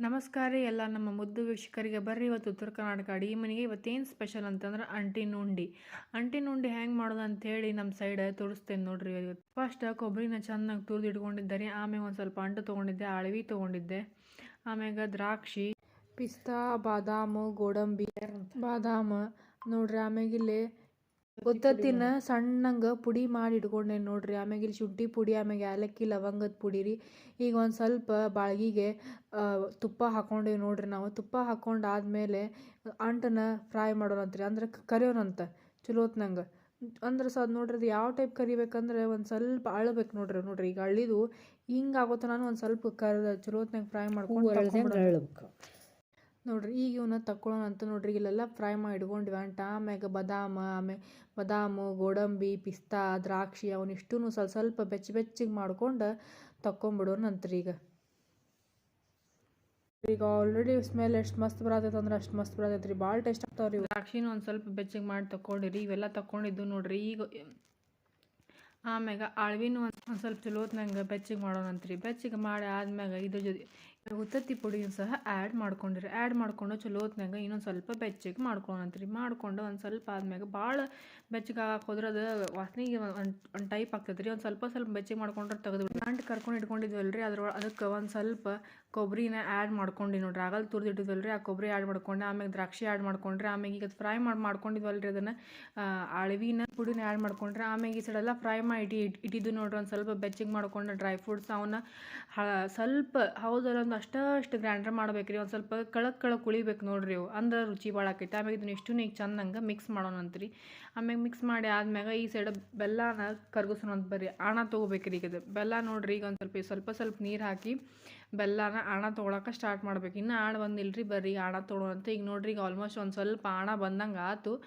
ನಮಸ್ಕಾರ ರೀ ಎಲ್ಲ ನಮ್ಮ ಮುದ್ದು ವೀಕ್ಷಕರಿಗೆ ಬರ್ರಿ ಇವತ್ತು ಉತ್ತರ ಕರ್ನಾಟಕ ಅಡುಗೆ ಮನೆಗೆ ಇವತ್ತೇನು ಸ್ಪೆಷಲ್ ಅಂತಂದ್ರೆ ಅಂಟಿನ ಉಂಡಿ ಅಂಟಿನ ಉಂಡಿ ಹೆಂಗೆ ಮಾಡೋದು ಅಂತೇಳಿ ನಮ್ಮ ಸೈಡ್ ತೋರಿಸ್ತೇನೆ ನೋಡ್ರಿ ಇವತ್ತು. ಫಸ್ಟ್ ಕೊಬ್ಬರಿನ ಚೆನ್ನಾಗಿ ತುರಿದು ಇಟ್ಕೊಂಡಿದ್ದೆ ರೀ ಆಮೇಲೆ ಒಂದು ಸ್ವಲ್ಪ ಅಂಟು ತೊಗೊಂಡಿದ್ದೆ ಅಳವಿ ತೊಗೊಂಡಿದ್ದೆ. ಆಮ್ಯಾಗ ದ್ರಾಕ್ಷಿ, ಪಿಸ್ತಾ, ಬಾದಾಮು, ಗೋಡಂಬಿ, ಬಾದಾಮ. ನೋಡ್ರಿ ಆಮ್ಯಾಗ ಇಲ್ಲಿ ಸಣ್ಣಂಗ ಸಣ್ಣಂಗೆ ಪುಡಿ ಮಾಡಿ ಇಟ್ಕೊಂಡೆ ನೋಡ್ರಿ. ಆಮ್ಯಾಗ ಇಲ್ಲಿ ಶುಂಠಿ ಪುಡಿ ಆಮ್ಯಾಗ ಏಲಕ್ಕಿ ಲವಂಗದ ಪುಡಿ ರೀ. ಈಗ ಒಂದು ಸ್ವಲ್ಪ ಬಾಳ್ಗಿಗೆ ತುಪ್ಪ ಹಾಕ್ಕೊಂಡೇವಿ ನೋಡ್ರಿ ನಾವು. ತುಪ್ಪ ಹಾಕೊಂಡು ಆದಮೇಲೆ ಅಂಟನ ಫ್ರೈ ಮಾಡೋಣಂತ್ರಿ ಅಂದ್ರೆ ಕರಿಯೋರಂತ ಚಲೋತ್ನಂಗ ಅಂದ್ರೆ ಸೊ ಅದು ನೋಡ್ರಿ ಅದು ಯಾವ ಟೈಪ್ ಕರಿಬೇಕಂದ್ರೆ ಒಂದು ಸ್ವಲ್ಪ ಅಳ್ಬೇಕು ನೋಡ್ರಿ ನೋಡ್ರಿ. ಈಗ ಅಳ್ಳಿದು ಹಿಂಗೆ ಆಗೋತ ನಾನು ಒಂದು ಸ್ವಲ್ಪ ಕರ್ದ ಚಲೋತ್ನಾಗ ಫ್ರೈ ಮಾಡ್ಕೊಂಡು. ನೋಡ್ರಿ, ಈಗ ಇವನ್ನ ತಕ್ಕೊಳ್ಳೋಣ ಅಂತ ನೋಡ್ರಿ, ಇಲ್ಲೆಲ್ಲ ಫ್ರೈ ಮಾಡಿ ಇಟ್ಕೊಂಡಿವಿ. ಅಂಟ, ಆಮ್ಯಾಗ ಬಾದಾಮ ಆಮೇಲೆ ಬಾದಾಮು, ಗೋಡಂಬಿ, ಪಿಸ್ತಾ, ದ್ರಾಕ್ಷಿ ಅವನ್ನಿಷ್ಟೂ ಸ್ವಲ್ಪ ಸ್ವಲ್ಪ ಬೆಚ್ಚ ಬೆಚ್ಚಗೆ ಮಾಡ್ಕೊಂಡು ತಕ್ಕೊಂಬಿಡೋಣಂತ್ರಿ ಈಗ. ಈಗ ಆಲ್ರೆಡಿ ಸ್ಮೆಲ್ ಎಷ್ಟು ಮಸ್ತ್ ಬರತೈತೆ ಅಂದ್ರೆ ಅಷ್ಟು ಮಸ್ತ್ ಬರತೈತೆ ರೀ. ಭಾಳ ಟೇಸ್ಟ್ ಆಗ್ತಾವ್ರಿ ದ್ರಾಕ್ಷಿನ ಒಂದು ಸ್ವಲ್ಪ ಬೆಚ್ಚಗೆ ಮಾಡಿ ತಕ್ಕೊಂಡಿರಿ ಇವೆಲ್ಲ ತಕ್ಕೊಂಡಿದ್ದು ನೋಡ್ರಿ, ಈಗ ಆಮ್ಯಾಗ ಅಳ್ವಿನೂ ಒಂದು ಒಂದು ಸ್ವಲ್ಪ ಚಲೋತ್ನಂಗೆ ಬೆಚ್ಚಗೆ ಮಾಡೋಣಂತ್ರಿ. ಬೆಚ್ಚಗೆ ಮಾಡಿ ಆದ್ಮ್ಯಾಗ ಇದ್ರ ಜೊತೆ ಉತ್ತತ್ತಿ ಪುಡಿಯೂ ಸಹ ಆ್ಯಡ್ ಮಾಡ್ಕೊಂಡಿರಿ. ಆ್ಯಡ್ ಮಾಡ್ಕೊಂಡು ಚಲೋ ಹೊತ್ನಾಗ ಇನ್ನೊಂದು ಸ್ವಲ್ಪ ಬೆಚ್ಚಗೆ ಮಾಡ್ಕೊಳಂತ್ರಿ ಮಾಡ್ಕೊಂಡು ಒಂದು ಸ್ವಲ್ಪ ಆದ್ಮ್ಯಾಗ ಭಾಳ ಬೆಚ್ಚಗೆ ಹೋದ್ರೆ ಅದು ವಾಸನೆಗೆ ಒಂದು ಟೈಪ್ ಆಗ್ತದ್ರಿ. ರೀ ಒಂದು ಸ್ವಲ್ಪ ಸ್ವಲ್ಪ ಬೆಚ್ಚಗೆ ಮಾಡ್ಕೊಂಡ್ರೆ ತೆಗೆದು ಅಂಟು ಕರ್ಕೊಂಡು ಇಟ್ಕೊಂಡಿದ್ವಲ್ಲ ರೀ ಅದ್ರ, ಅದಕ್ಕೆ ಒಂದು ಸ್ವಲ್ಪ ಕೊಬ್ಬರಿನ ಆ್ಯಡ್ ಮಾಡ್ಕೊಂಡು ನೋಡ್ರಿ. ಆಗಲ್ ತುರ್ದು ಇಟ್ಟಿದ್ವಲ್ಲ ರೀ ಆ ಕೊಬ್ಬರಿ ಆ್ಯಡ್ ಮಾಡ್ಕೊಂಡು ಆಮೇಲೆ ದ್ರಾಕ್ಷಿ ಆ್ಯಡ್ ಮಾಡ್ಕೊಂಡ್ರೆ ಆಮೇಲೆ ಈಗ ಫ್ರೈ ಮಾಡಿ ಮಾಡ್ಕೊಂಡಿದ್ವಲ್ಲ ರೀ ಅದನ್ನು ಅಳವಿನ ಪುಡಿನ ಆ್ಯಡ್ ಮಾಡ್ಕೊಂಡ್ರೆ ಆಮೇಲೆ ಈ ಸೈಡೆಲ್ಲ ಫ್ರೈ ಮಾಡಿ ಇಟ್ಟು ಇಟ್- ಇಟ್ಟಿದ್ದು ನೋಡ್ರಿ. ಒಂದು ಸ್ವಲ್ಪ ಬೆಚ್ಚಗೆ ಮಾಡ್ಕೊಂಡು ಡ್ರೈ ಫ್ರೂಟ್ಸ್ ಅವನ್ನ ಸ್ವಲ್ಪ ಹೌದಲ್ಲ ಒಂದು ಅಷ್ಟು ಗ್ರೈಂಡರ್ ಮಾಡ್ಬೇಕು ರೀ ಒಂದು ಸ್ವಲ್ಪ ಕಳಕ್ ಕಳಕ್ ಉಳಿಬೇಕು ನೋಡಿರಿ ಅವು ಅಂದ್ರೆ ರುಚಿ ಭಾಳ ಆಕೈತೆ. ಆಮೇಲೆ ಇದನ್ನ ಇಷ್ಟು ಈಗ ಚಂದಂಗೆ ಮಿಕ್ಸ್ ಮಾಡೋಣಂತ್ರಿ ಆಮೇಲೆ ಮಿಕ್ಸ್ ಮಾಡಿ ಆದ್ಮ್ಯಾಗ ಈ ಸೈಡ್ ಬೆಲ್ಲನ ಕರ್ಗಿಸೋಣ ಅಂತ ಬರ್ರಿ. ಆಣ ತೊಗೋಬೇಕ್ರಿ ಈಗ ಅದು ಬೆಲ್ಲ ನೋಡಿರಿ ಈಗ ಒಂದು ಸ್ವಲ್ಪ ಸ್ವಲ್ಪ ಸ್ವಲ್ಪ ನೀರು ಹಾಕಿ ಬೆಲ್ಲನ ಆಣ ತೊಗೊಳಕ್ಕೆ ಸ್ಟಾರ್ಟ್ ಮಾಡ್ಬೇಕು. ಇನ್ನೂ ಆಣ ರೀ ಬರ್ರಿ ಆಣ ಅಂತ. ಈಗ ನೋಡ್ರಿ ಈಗ ಆಲ್ಮೋಸ್ಟ್ ಒಂದು ಸ್ವಲ್ಪ ಆಣ ಬಂದಂಗೆ ಹ್ಮ್,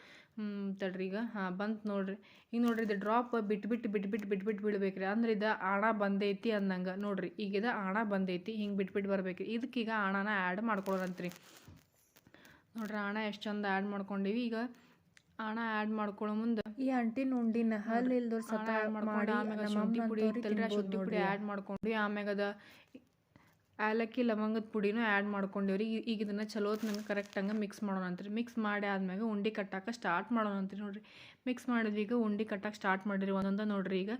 ತಡ್ರಿ ಈಗ. ಹಾಂ ಬಂತು ನೋಡ್ರಿ. ಈಗ ನೋಡ್ರಿ ಇದು ಡ್ರಾಪ್ ಬಿಟ್ಟು ಬಿಟ್ಟು ಬಿಟ್ಟು ಬಿಟ್ಟು ಬಿಟ್ಟು ಬಿಟ್ಟು ಬಿಡ್ಬೇಕ್ರಿ ಅಂದ್ರೆ ಇದು ಆಣ ಬಂದೈತಿ ಅಂದಂಗೆ. ನೋಡ್ರಿ ಈಗ ಇದು ಆಣ ಬಂದೈತಿ ಹಿಂಗೆ ಬಿಟ್ಟು ಬಿಟ್ಟು ಬರ್ಬೇಕ್ರಿ. ಇದಕ್ಕೀಗ ಆಣನ ಆ್ಯಡ್ ಮಾಡ್ಕೊಳ್ಳೋರಂತ್ರಿ ನೋಡ್ರಿ ಆಣ ಎಷ್ಟು ಚಂದ ಆ್ಯಡ್ ಮಾಡ್ಕೊಂಡಿವಿ. ಈಗ ಆಣ ಆ್ಯಡ್ ಮಾಡ್ಕೊಳ್ಳೋ ಮುಂದೆ ಈ ಅಂಟಿನ ಉಂಡಿನ ಹಲ್ ಇಲ್ದೋರ್ ಸತ ಮಾಡ್ಕೊಂಡು ಮಾಡಿ ಆಮ್ಯಾಗ ಶುಂಠಿ ಪುಡಿ ಇತ್ತಲ್ರಿ ಆ ಶುಂಠಿ ಪುಡಿ. ಆ್ಯಡ್ ಮಾಡ್ಕೊಂಡ್ವಿ. ಆಮ್ಯಾಗ ಅದ ಏಲಕ್ಕಿ, ಲವಂಗದ ಪುಡಿನೂ ಆ್ಯಡ್ ಮಾಡ್ಕೊಂಡೇವ್ರಿ. ಈಗ ಇದನ್ನು ಚಲೋತ್ನಂಗೆ ಕರೆಕ್ಟಂಗೆ ಮಿಕ್ಸ್ ಮಾಡೋಣ ಅಂತೀರಿ. ಮಿಕ್ಸ್ ಮಾಡಿ ಆದ್ಮ್ಯಾಗ ಉಂಡೆ ಕಟ್ಟಕ್ಕೆ ಸ್ಟಾರ್ಟ್ ಮಾಡೋಣ ಅಂತೀರಿ ನೋಡಿರಿ. ಮಿಕ್ಸ್ ಮಾಡಿದ್ವಿ ಈಗ ಉಂಡೆ ಕಟ್ಟಕ್ಕೆ ಸ್ಟಾರ್ಟ್ ಮಾಡಿರಿ ಒಂದೊಂದು ನೋಡ್ರಿ ಈಗ.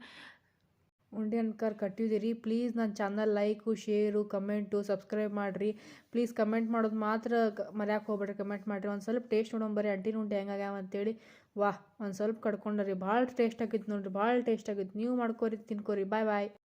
ಉಂಡೆ ಅನ್ಕರ್ ಕಟ್ಟಿದಿರಿ. ಪ್ಲೀಸ್ ನನ್ನ channel like share comment subscribe ಮಾಡಿರಿ. ಪ್ಲೀಸ್ ಕಮೆಂಟ್ ಮಾಡೋದು ಮಾತ್ರ ಮರ್ಯಾಕೆ ಹೋಗ್ಬೇಡ್ರಿ. ಕಮೆಂಟ್ ಮಾಡಿರಿ. ಒಂದು ಸ್ವಲ್ಪ ಟೇಸ್ಟ್ ನೋಡೋಣ ಅಂಟಿನ ಉಂಡೆ ಹೆಂಗಾಗ್ಯಾವ ಅಂತೇಳಿ. ವಾಹ್, ಒಂದು ಸ್ವಲ್ಪ ಕಡ್ಕೊಂಡ್ರಿ ಭಾಳ ಟೇಸ್ಟ್ ಆಗಿತ್ತು ನೋಡ್ರಿ. ಭಾಳ ಟೇಸ್ಟ್ ಆಗಿತ್ತು ನೀವು ಮಾಡ್ಕೊರಿ, ತಿನ್ಕೋರಿ. ಬಾಯ್ ಬಾಯ್